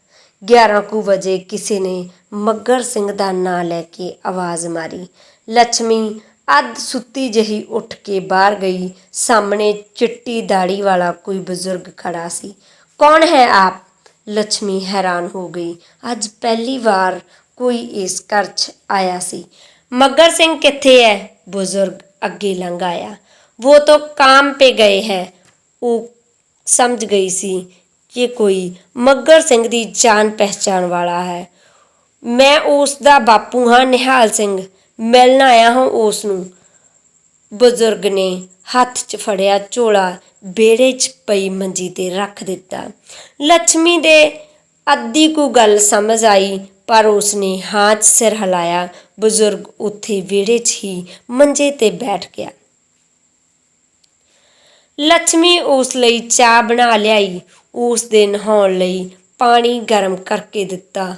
11 ਕੁ ਵਜੇ ਕਿਸੇ ਨੇ ਮੱਗਰ ਸਿੰਘ ਦਾ ਨਾਂ ਲੈ ਕੇ ਆਵਾਜ਼ ਮਾਰੀ। ਲక్ష్ਮੀ ਅੱਧ ਸੁੱਤੀ ਜਹੀ ਉੱਠ ਕੇ ਬਾਹਰ ਗਈ। ਸਾਹਮਣੇ ਚਿੱਟੀ ਦਾੜੀ ਵਾਲਾ ਕੋਈ ਬਜ਼ੁਰਗ ਖੜਾ ਸੀ। ਕੌਣ ਹੈ ਆਪ? ਲੱਛਮੀ ਹੈਰਾਨ ਹੋ ਗਈ। ਅੱਜ ਪਹਿਲੀ ਵਾਰ ਕੋਈ ਇਸ ਘਰ 'ਚ ਆਇਆ ਸੀ। ਮੱਗਰ ਸਿੰਘ ਕਿੱਥੇ ਹੈ ਬਜ਼ੁਰਗ ਅੱਗੇ ਲੰਘ ਆਇਆ। वो तो काम पे गए हैं वो समझ गई सी ਕਿ ਕੋਈ ਮੱਗਰ ਸਿੰਘ ਦੀ ਜਾਣ ਪਹਿਚਾਣ ਵਾਲਾ ਹੈ। ਮੈਂ ਉਸ ਦਾ ਬਾਪੂ ਹਾਂ ਨਿਹਾਲ ਸਿੰਘ। ਮਿਲਣ ਆਇਆ ਹਾਂ ਉਸ ਨੂੰ। ਬਜ਼ੁਰਗ ਨੇ ਹੱਥ 'ਚ ਫੜਿਆ ਝੋਲਾ ਬੇੜੇ 'ਚ ਪਈ ਮੰਜੀ ਤੇ ਰੱਖ ਦਿੱਤਾ। ਲక్ష్ਮੀ ਦੇ ਅੱਧੀ ਕੁ ਗੱਲ ਸਮਝ ਆਈ, ਪਰ ਉਸਨੇ ਹਾਂ 'ਚ ਸਿਰ ਹਿਲਾਇਆ। ਬਜ਼ੁਰਗ ਉੱਥੇ ਵਿਹੜੇ 'ਚ ਹੀ ਮੰਜੇ ਤੇ ਬੈਠ ਗਿਆ। ਲక్ష్ਮੀ ਉਸ ਲਈ ਚਾਹ ਬਣਾ ਲਿਆਈ। ਉਸ ਦੇ ਨਹਾਉਣ ਲਈ ਪਾਣੀ ਗਰਮ ਕਰਕੇ ਦਿੱਤਾ।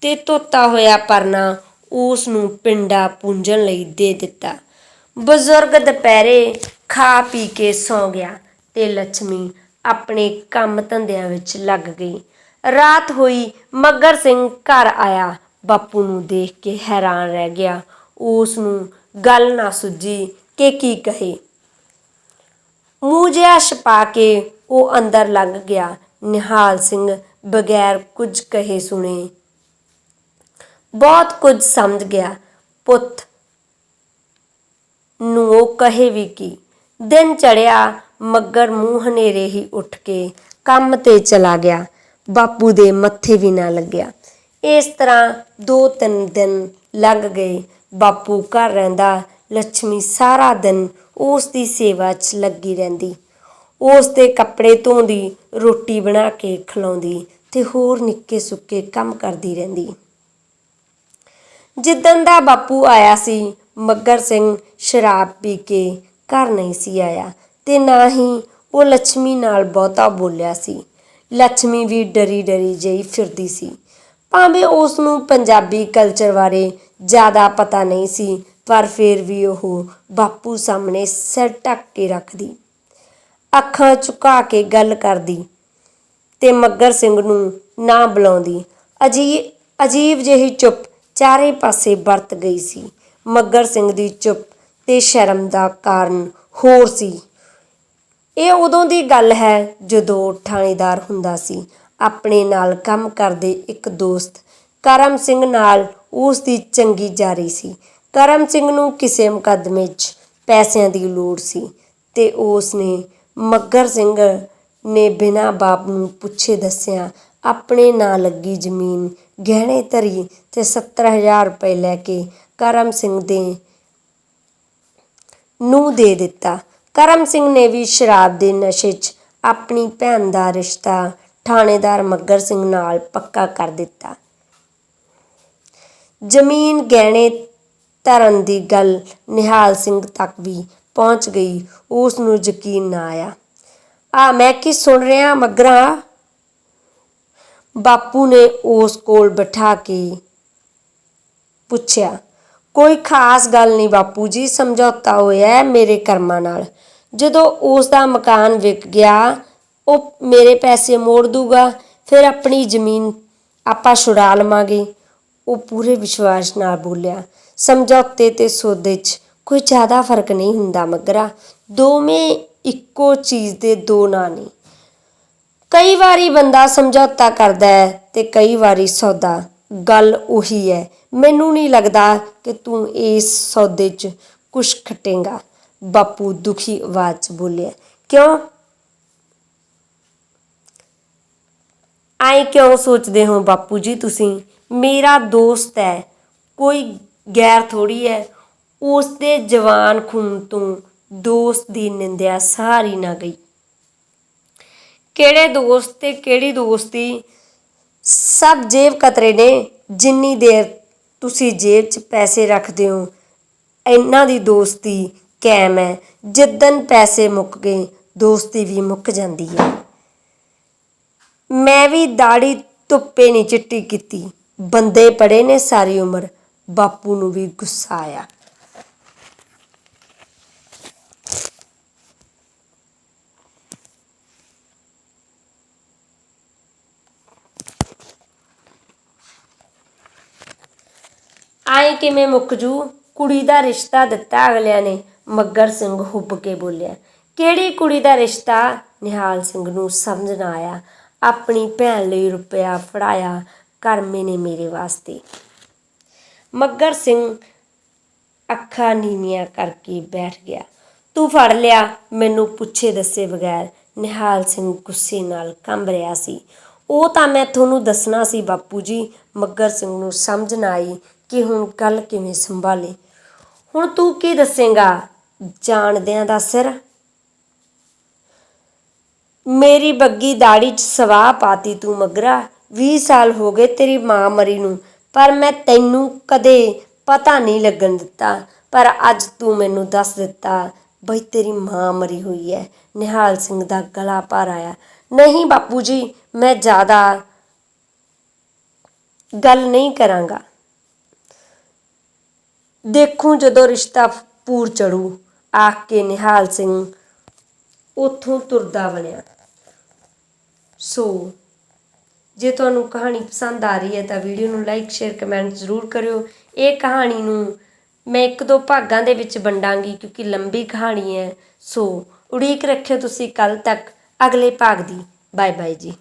ਤੇ ਤੋਤਾ ਹੋਇਆ ਪਰਨਾ ਉਸ ਨੂੰ ਪਿੰਡਾ ਪੂੰਝਣ ਲਈ ਦੇ ਦਿੱਤਾ। ਬਜ਼ੁਰਗ ਦੁਪਹਿਰੇ ਖਾ ਪੀ ਕੇ ਸੌਂ ਗਿਆ ਤੇ ਲక్ష్ਮੀ ਆਪਣੇ ਕੰਮ ਧੰਦਿਆਂ ਵਿੱਚ ਲੱਗ ਗਈ। ਰਾਤ ਹੋਈ ਮੱਗਰ ਸਿੰਘ ਘਰ ਆਇਆ। ਬਾਪੂ ਨੂੰ ਦੇਖ ਕੇ ਹੈਰਾਨ ਰਹਿ ਗਿਆ। ਉਸ ਨੂੰ ਗੱਲ ਨਾ ਸੁੱਝੀ ਕਿ ਕੀ ਕਹੇ। ਮੂੰਹ ਜਿਹਾ ਛਪਾ ਕੇ ਉਹ ਅੰਦਰ ਲੰਘ ਗਿਆ। ਨਿਹਾਲ ਸਿੰਘ ਬਗੈਰ ਕੁਝ ਕਹੇ ਸੁਣੇ। ਬਹੁਤ ਕੁਝ ਸਮਝ ਗਿਆ। ਪੁੱਤ ਨੂੰ ਉਹ ਕਹੇ ਵੀ ਕੀ। ਦਿਨ ਚੜਿਆ, ਮੱਗਰ ਮੂੰਹ ਹਨੇਰੇ ਹੀ ਉੱਠ ਕੇ ਕੰਮ ਤੇ ਚਲਾ ਗਿਆ। ਬਾਪੂ ਦੇ ਮੱਥੇ ਵੀ ਨਾ ਲੱਗਿਆ। ਇਸ ਤਰ੍ਹਾਂ ਦੋ ਤਿੰਨ ਦਿਨ ਲੰਘ ਗਏ। ਬਾਪੂ ਘਰ ਰਹਿੰਦਾ ਲక్ష్ਮੀ ਸਾਰਾ ਦਿਨ ਉਸ ਦੀ ਸੇਵਾ 'ਚ ਲੱਗੀ ਰਹਿੰਦੀ। ਉਸ ਦੇ ਕੱਪੜੇ ਧੋਂਦੀ, ਰੋਟੀ ਬਣਾ ਕੇ ਖਿਲਾਉਂਦੀ ਤੇ ਹੋਰ ਨਿੱਕੇ ਸੁੱਕੇ ਕੰਮ ਕਰਦੀ ਰਹਿੰਦੀ। ਜਿੱਦਣ ਦਾ ਬਾਪੂ ਆਇਆ ਸੀ ਮੱਗਰ ਸਿੰਘ ਸ਼ਰਾਬ ਪੀ ਕੇ ਘਰ ਨਹੀਂ ਸੀ ਆਇਆ ਤੇ ਨਾ ਹੀ ਉਹ ਲక్ష్ਮੀ ਨਾਲ ਬਹੁਤਾ ਬੋਲਿਆ ਸੀ। ਲక్ష్ਮੀ ਵੀ ਡਰੀ ਡਰੀ ਜਿਹੀ ਫਿਰਦੀ ਸੀ। ਭਾਵੇਂ ਉਸ ਨੂੰ ਪੰਜਾਬੀ ਕਲਚਰ ਬਾਰੇ ਜ਼ਿਆਦਾ ਪਤਾ ਨਹੀਂ ਸੀ, ਪਰ ਫਿਰ ਵੀ ਉਹ ਬਾਪੂ ਸਾਹਮਣੇ ਸਿਰ ਢੱਕ ਕੇ ਰੱਖਦੀ। ਅੱਖਾਂ ਝੁਕਾ ਕੇ ਗੱਲ ਕਰਦੀ ਤੇ ਮੱਗਰ ਸਿੰਘ ਨੂੰ ਨਾ ਬੁਲਾਉਂਦੀ। ਅਜੀਬ ਅਜੀਬ ਜਿਹੀ ਚੁੱਪ ਚਾਰੇ ਪਾਸੇ ਵਰਤ ਗਈ ਸੀ। ਮੱਗਰ ਸਿੰਘ ਦੀ ਚੁੱਪ ਤੇ ਸ਼ਰਮ ਦਾ ਕਾਰਨ ਹੋਰ ਸੀ। ਇਹ ਉਦੋਂ ਦੀ ਗੱਲ ਹੈ ਜਦੋਂ ਥਾਣੇਦਾਰ ਹੁੰਦਾ ਸੀ। ਆਪਣੇ ਨਾਲ ਕੰਮ ਕਰਦੇ ਇੱਕ ਦੋਸਤ ਕਰਮ ਸਿੰਘ ਨਾਲ ਉਸ ਦੀ ਚੰਗੀ ਜਾਰੀ ਸੀ। ਕਰਮ ਸਿੰਘ ਨੂੰ ਕਿਸੇ ਮੁਕੱਦਮੇ 'ਚ ਪੈਸਿਆਂ ਦੀ ਲੋੜ ਸੀ ਤੇ ਉਸ ਨੇ ਮੱਗਰ ਸਿੰਘ ਨੇ ਬਿਨਾਂ ਬਾਪ ਨੂੰ ਪੁੱਛੇ ਦੱਸਿਆ, ਆਪਣੇ ਨਾਂ ਲੱਗੀ ਜ਼ਮੀਨ ਗਹਿਣੇ ਧਰੀ ਤੇ 70000 ਰੁਪਏ ਲੈ ਕੇ ਕਰਮ ਸਿੰਘ ਦੇ ਨੂੰ ਦੇ ਦਿੱਤਾ। ਕਰਮ ਸਿੰਘ ਨੇ ਵੀ ਸ਼ਰਾਬ ਦੇ ਨਸ਼ੇ 'ਚ ਆਪਣੀ ਭੈਣ ਦਾ ਰਿਸ਼ਤਾ ਥਾਣੇਦਾਰ ਮੱਗਰ ਸਿੰਘ ਨਾਲ ਪੱਕਾ ਕਰ ਦਿੱਤਾ। ਜ਼ਮੀਨ ਗਹਿਣੇ ਧਰਨ ਦੀ ਗੱਲ ਨਿਹਾਲ ਸਿੰਘ ਤੱਕ ਵੀ ਪਹੁੰਚ ਗਈ, ਉਸ ਨੂੰ ਯਕੀਨ ਨਾ ਆਇਆ। ਆ ਮੈਂ ਕੀ ਸੁਣ ਰਿਹਾ ਮਗਰਾ ਬਾਪੂ ਨੇ ਉਸ ਕੋਲ ਬਿਠਾ ਕੇ ਪੁੱਛਿਆ। ਕੋਈ ਖਾਸ ਗੱਲ ਨਹੀਂ ਬਾਪੂ ਜੀ, ਸਮਝੌਤਾ ਹੋਇਆ ਮੇਰੇ ਕਰਮਾਂ ਨਾਲ। ਜਦੋਂ ਉਸ ਦਾ ਮਕਾਨ ਵਿਕ ਗਿਆ, ਉਹ ਮੇਰੇ ਪੈਸੇ ਮੋੜ ਦੂਗਾ, ਫਿਰ ਆਪਣੀ ਜ਼ਮੀਨ ਆਪਾਂ ਛੁਡਾ ਲਵਾਂਗੇ। ਉਹ ਪੂਰੇ ਵਿਸ਼ਵਾਸ ਨਾਲ ਬੋਲਿਆ, ਸਮਝੌਤੇ ਤੇ ਸੌਦੇ 'ਚ ਕੋਈ ਜ਼ਿਆਦਾ ਫ਼ਰਕ ਨਹੀਂ ਹੁੰਦਾ ਮਗਰਾ। ਦੋਵੇਂ ਇੱਕੋ ਚੀਜ਼ ਦੇ ਦੋ ਨਾਂ ਨੇ। ਕਈ ਵਾਰੀ ਬੰਦਾ ਸਮਝੌਤਾ ਕਰਦਾ ਹੈ ਤੇ ਕਈ ਵਾਰੀ ਸੌਦਾ। ਗੱਲ ਉਹੀ ਹੈ। ਮੈਨੂੰ ਨਹੀਂ ਲੱਗਦਾ ਕਿ ਤੂੰ ਇਸ ਸੌਦੇ 'ਚ ਕੁਛ ਖਟੇਗਾ। ਬਾਪੂ ਦੁਖੀ ਆਵਾਜ਼ 'ਚ ਬੋਲਿਆ, ਕਿਉਂ? ਆਏ ਕਿਉਂ ਸੋਚਦੇ ਹੋ ਬਾਪੂ ਜੀ ਤੁਸੀਂ? ਮੇਰਾ ਦੋਸਤ ਹੈ। ਕੋਈ ਗੈਰ ਥੋੜੀ ਹੈ। ਉਸ ਦੇ ਜਵਾਨ ਖੂਨ ਤੋਂ ਦੋਸਤ ਦੀ ਨਿੰਦਿਆ ਸਾਰੀ ਨਾ ਗਈ। ਕਿਹੜੇ ਦੋਸਤ ਤੇ ਕਿਹੜੀ ਦੋਸਤੀ? ਸਭ ਜੇਬ ਕਤਰੇ ਨੇ, ਜਿੰਨੀ ਦੇਰ ਤੁਸੀਂ ਜੇਬ 'ਚ ਪੈਸੇ ਰੱਖਦੇ ਹੋ, ਇਹਨਾਂ ਦੀ ਦੋਸਤੀ ਕਾਇਮ ਹੈ। ਜਿੱਦਨ ਪੈਸੇ ਮੁੱਕ ਗਏ, ਦੋਸਤੀ ਵੀ ਮੁੱਕ ਜਾਂਦੀ ਹੈ। ਮੈਂ ਵੀ ਦਾੜੀ ਧੁੱਪੇ ਨਹੀਂ ਚਿੱਟੀ ਕੀਤੀ। ਬੰਦੇ ਪੜੇ ਨੇ ਸਾਰੀ ਉਮਰ, ਬਾਪੂ ਨੂੰ ਵੀ ਗੁੱਸਾ ਆਇਆ। ਆਏ ਕਿਵੇਂ ਮੁੱਕ ਜੂ? ਕੁੜੀ ਦਾ ਰਿਸ਼ਤਾ ਦਿੱਤਾ ਅਗਲਿਆਂ ਨੇ। ਮੱਗਰ ਸਿੰਘ ਹੁੱਬ ਕੇ ਬੋਲਿਆ, ਕਿਹੜੀ ਕੁੜੀ ਦਾ ਰਿਸ਼ਤਾ? ਨਿਹਾਲ ਸਿੰਘ ਨੂੰ ਸਮਝ ਨਾ ਆਇਆ। ਆਪਣੀ ਭੈਣ ਲਈ ਰੁਪਇਆ ਫੜਾਇਆ ਕਰਮੇ ਨੇ ਮੇਰੇ ਵਾਸਤੇ। ਮੱਗਰ ਸਿੰਘ ਅੱਖਾਂ ਨੀਵੀਆਂ ਕਰਕੇ ਬੈਠ ਗਿਆ। ਤੂੰ ਫੜ ਲਿਆ, ਮੈਨੂੰ ਪੁੱਛੇ ਦੱਸੇ ਬਗੈਰ। ਨਿਹਾਲ ਸਿੰਘ ਗੁੱਸੇ ਨਾਲ ਕੰਬ ਰਿਹਾ ਸੀ। ਉਹ ਤਾਂ ਮੈਂ ਤੁਹਾਨੂੰ ਦੱਸਣਾ ਸੀ ਬਾਪੂ ਜੀ। ਮੱਗਰ ਸਿੰਘ ਨੂੰ ਸਮਝ ਨਾ ਆਈ ਕਿ ਹੁਣ ਗੱਲ ਕਿਵੇਂ ਸੰਭਾਲੇ? ਹੁਣ ਤੂੰ ਕੀ ਦੱਸੇਗਾ ਜਾਣਦਿਆਂ ਦਾ ਸਿਰ? ਮੇਰੀ ਬੱਗੀ ਦਾੜੀ 'ਚ ਸਵਾਹ ਪਾਤੀ ਤੂੰ ਮਗਰਾ 20 ਸਾਲ ਹੋ ਗਏ ਤੇਰੀ ਮਾਂ ਮਰੀ ਨੂੰ, ਪਰ ਮੈਂ ਤੈਨੂੰ ਕਦੇ ਪਤਾ ਨਹੀਂ ਲੱਗਣ ਦਿੱਤਾ। ਪਰ ਅੱਜ ਤੂੰ ਮੈਨੂੰ ਦੱਸ ਦਿੱਤਾ, ਬਈ ਤੇਰੀ ਮਾਂ ਮਰੀ ਹੋਈ ਹੈ ਨਿਹਾਲ ਸਿੰਘ ਦਾ ਗਲਾ ਭਰ ਆਇਆ। ਨਹੀਂ ਬਾਪੂ ਜੀ, ਮੈਂ ਜ਼ਿਆਦਾ ਗੱਲ ਨਹੀਂ ਕਰਾਂਗਾ। ਦੇਖੂੰ ਜਦੋਂ ਰਿਸ਼ਤਾ ਪੂਰ ਚੜੂ। ਆਖ ਕੇ ਨਿਹਾਲ ਸਿੰਘ ਉਥੋਂ ਤੁਰਦਾ ਬਣਿਆ। ਸੋ, ਜੇ ਤੁਹਾਨੂੰ ਕਹਾਣੀ ਪਸੰਦ ਆ ਰਹੀ ਹੈ ਤਾਂ ਵੀਡੀਓ ਨੂੰ ਲਾਈਕ, ਸ਼ੇਅਰ, ਕਮੈਂਟ ਜ਼ਰੂਰ ਕਰਿਓ। ਇਹ ਕਹਾਣੀ ਨੂੰ ਮੈਂ ਇੱਕ ਦੋ ਭਾਗਾਂ ਦੇ ਵਿੱਚ ਵੰਡਾਂਗੀ ਕਿਉਂਕਿ ਲੰਬੀ ਕਹਾਣੀ ਹੈ। ਸੋ, ਉਡੀਕ ਰੱਖਿਓ ਤੁਸੀਂ ਕੱਲ ਤੱਕ ਅਗਲੇ ਭਾਗ ਦੀ। ਬਾਏ ਬਾਏ ਜੀ।